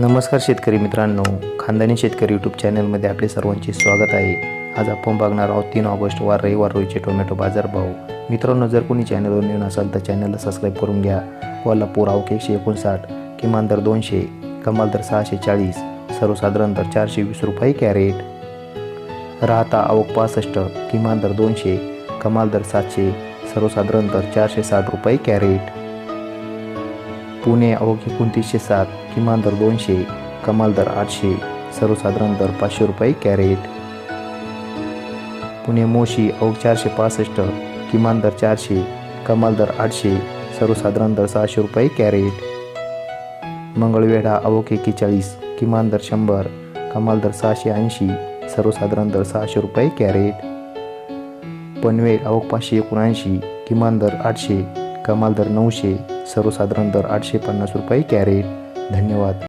नमस्कार शेतकरी मित्रांनो खानदानी शेतकरी यूट्यूब चॅनलमध्ये आपले सर्वांचे स्वागत आहे. आज आपण बघणार आहोत तीन ऑगस्ट वार रविवार रोजचे टोमॅटो बाजारभाव मित्रांनो जर कोणी चॅनलवर नवीन असाल तर चॅनलला सबस्क्राईब करून घ्या. कोल्हापूर आवक एकशे एकोणसाठ किमान दर दोनशे कमाल दर सहाशे चाळीस सर्वसाधारण दर चारशे वीस रुपये कॅरेट. राहता आवक पासष्ट किमान दर दोनशे कमाल दर सातशे सर्वसाधारण दर चारशे साठ रुपये कॅरेट. पुणे अवघे एकोणतीसशे सात किमान दर दोनशे कमाल दर आठशे सर्वसाधारण दर पाचशे रुपये कॅरेट. पुणे मोशी अवघ चारशे पासष्ट किमान दर चारशे कमाल दर आठशे सर्वसाधारण दर सहाशे रुपये कॅरेट. मंगळवेढा अवघ एकेचाळीस किमान दर शंभर कमाल दर सहाशे ऐंशी सर्वसाधारण दर सहाशे रुपये कॅरेट. पनवेल अवघ पाचशे एकोणऐंशी किमान दर आठशे कमाल दर नऊशे सर्वसाधारण दर आठशे पन्नास रुपये कॅरेट. धन्यवाद.